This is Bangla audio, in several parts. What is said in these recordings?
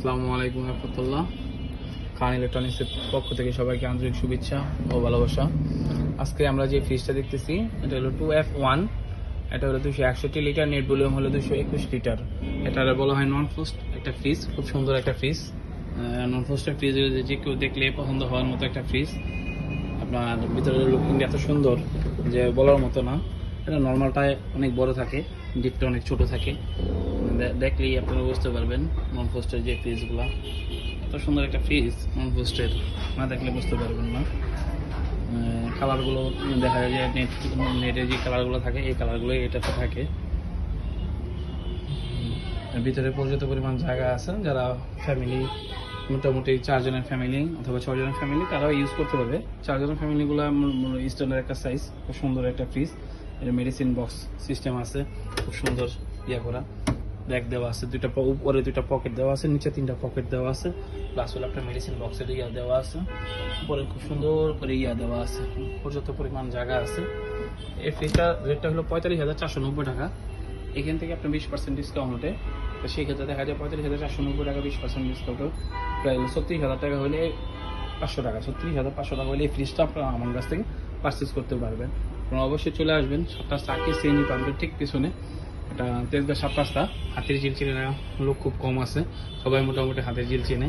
আসসালামু আলাইকুম রহমতুল্লাহ। খান ইলেকট্রনিক্সের পক্ষ থেকে সবাইকে আন্তরিক শুভেচ্ছা ও ভালোবাসা। আজকে আমরা যে ফ্রিজটা দেখতেছি, এটা হলো টু এফ ওয়ান এটা হলো দুশো একষট্টি লিটার নেট ভলিউম হলো দুশো একুশ লিটার এটা বলা হয় নন ফ্রোস্ট একটা ফ্রিজ খুব সুন্দর একটা ফ্রিজ নন ফ্রোস্টের ফ্রিজ যে কেউ দেখলে পছন্দ হওয়ার মতো একটা ফ্রিজ আপনার ভিতরের লুকিং এত সুন্দর যে বলার মতো না। এটা নর্মালটায় অনেক বড় থাকে ডিপটা অনেক ছোট থাকে। দেখলেই আপনারা বুঝতে পারবেন নন ফোস্টের যে ফ্রিজগুলো এত সুন্দর একটা ফ্রিজ নন ফোস্টের না দেখলে বুঝতে পারবেন না। কালারগুলো দেখা যায় যে নেট নেটে যে কালারগুলো থাকে, এই কালারগুলো এটাতে থাকে। ভিতরে পর্যাপ্ত পরিমাণ জায়গা আছে, যারা ফ্যামিলি মোটামুটি চারজনের ফ্যামিলি অথবা ছজনের ফ্যামিলি তারাও ইউজ করতে পারবে। চারজনের ফ্যামিলিগুলো স্ট্যান্ডার্ড একটা সাইজ খুব সুন্দর একটা ফ্রিজ মেডিসিন বক্স সিস্টেম আছে, খুব সুন্দর ইয়া করা। ব্যাগ দেওয়া আছে, দুইটা উপরে দুইটা পকেট দেওয়া আছে, নিচে তিনটা পকেট দেওয়া আছে। প্লাস হলো একটা মেডিসিন বক্সের ইয়া দেওয়া আছে। উপরে খুব সুন্দর করে ইয়া দেওয়া আছে। পর্যাপ্ত পরিমাণ জায়গা আছে। এই ফ্রিজটা রেটটা হলো পঁয়তাল্লিশ হাজার চারশো নব্বই টাকা। এখান থেকে আপনার বিশ পার্সেন্ট ডিসকাউন্ট তো সেই ক্ষেত্রে দেখা যায় পঁয়তাল্লিশ হাজার চারশো নব্বই টাকা বিশ পার্সেন্ট ডিসকাউন্ট প্রায় ছত্রিশ হাজার টাকা হলে পাঁচশো টাকা, ছত্রিশ হাজার, পাঁচশো টাকা হলে এই ফ্রিজটা আপনারা আমার কাছ থেকে পারচেস করতে পারবেন। আপনারা অবশ্যই চলে আসবেন। সাতটা চাকরি সিএনজি পাম্পের ঠিক পিছনে। এটা তেজগাঁ সাত রাস্তা, হাতের জিল চিনে লোক খুব কম আছে, সবাই মোটামুটি হাতের জিল চিনে।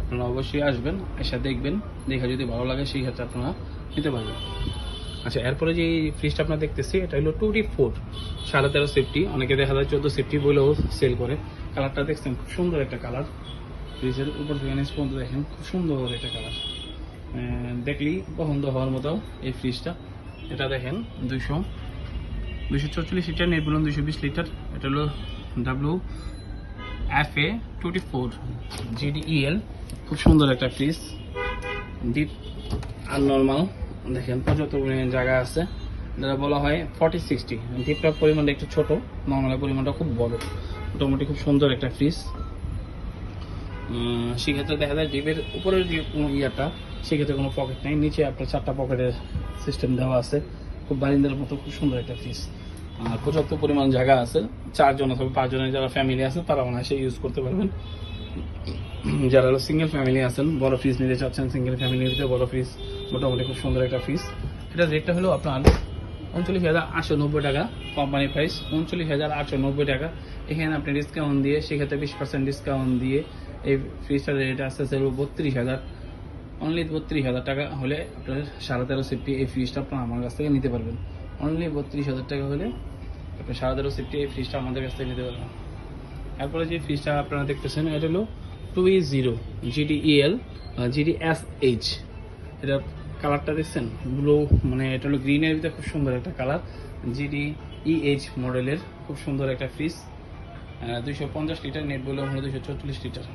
আপনারা অবশ্যই আসবেন, এসে দেখবেন, দেখে যদি ভালো লাগে সেই ক্ষেত্রে আপনারা নিতে পারবেন। আচ্ছা এরপরে যে ফ্রিজটা আপনার দেখতেছি, এটা হলো টু ডি ফোর সাড়ে তেরো সেফটি অনেকে দেখা যায় চোদ্দ সেফটি বলেও সেল করে। কালারটা দেখছেন, খুব সুন্দর একটা কালার ফ্রিজের উপর থেকে নিচ পর্যন্ত দেখেন, খুব সুন্দর একটা কালার দেখলেই পছন্দ হওয়ার মতো এই ফ্রিজটা এটা দেখেন, দুইশো দুইশো চল্লিশ লিটার বলুন দুইশো বিশ লিটার। এটা হলো W F A twenty four GDEL খুব সুন্দর একটা ফ্রিজ ডিপ আর নর্মাল দেখেন পর্যাপ্ত পরিমাণ জায়গা আছে। যেটা বলা হয় ফর্টি সিক্সটি ডিপটার পরিমাণটা একটু ছোট। নর্মালের পরিমাণটা খুব বড়। মোটামুটি খুব সুন্দর একটা ফ্রিজ সেক্ষেত্রে দেখা যায় ডিপের উপরের যে কোনো ইয়াটা, সেক্ষেত্রে কোনো পকেট নেই। নিচে আপনার চারটা পকেটের সিস্টেম দেওয়া আছে। খুব বারিন্দার মতো খুব সুন্দর একটা ফ্রিজ পর্যাপ্ত পরিমাণ জায়গা আছে। চারজন অথবা পাঁচজনের যারা ফ্যামিলি আছে, তারা অনায়াসে ইউজ করতে পারবেন। যারা সিঙ্গেল ফ্যামিলি আছেন, বড় ফ্রিজ নিতে চাচ্ছেন সিঙ্গেল ফ্যামিলি নিতে বড় ফ্রিজ মোটামুটি খুব সুন্দর একটা ফ্রিজ এটা রেটটা হলো আপনার উনচল্লিশ হাজার আটশো নব্বই টাকা কোম্পানি প্রাইস উনচল্লিশ হাজার আটশো নব্বই টাকা। এখানে আপনি ডিসকাউন্ট দিয়ে, সেক্ষেত্রে বিশ পার্সেন্ট ডিসকাউন্ট দিয়ে এই ফ্রিজটার রেট আসতে চাইব বত্রিশ হাজার। অনলি বত্রিশ হাজার টাকা হলে আপনার সাড়ে তেরো সেফটি এই ফ্রিজটা আপনার আমার কাছ থেকে নিতে পারবেন। অনলি বত্রিশ হাজার টাকা হলে আপনি সাড়ে তেরো সেফটি এই ফ্রিজটা আমাদের কাছ থেকে নিতে পারবেন। তারপরে যে ফ্রিজটা আপনারা দেখতেছেন, এটা হলো two E zero GDEL GD S H এটা কালারটা দেখছেন? ব্লু মানে এটা হলো গ্রিনের ভিতরে খুব সুন্দর একটা কালার জিডি ইএইচ মডেলের খুব সুন্দর একটা ফ্রিজ দুইশো পঞ্চাশ লিটার নেট বলে হলো দুইশো চল্লিশ লিটার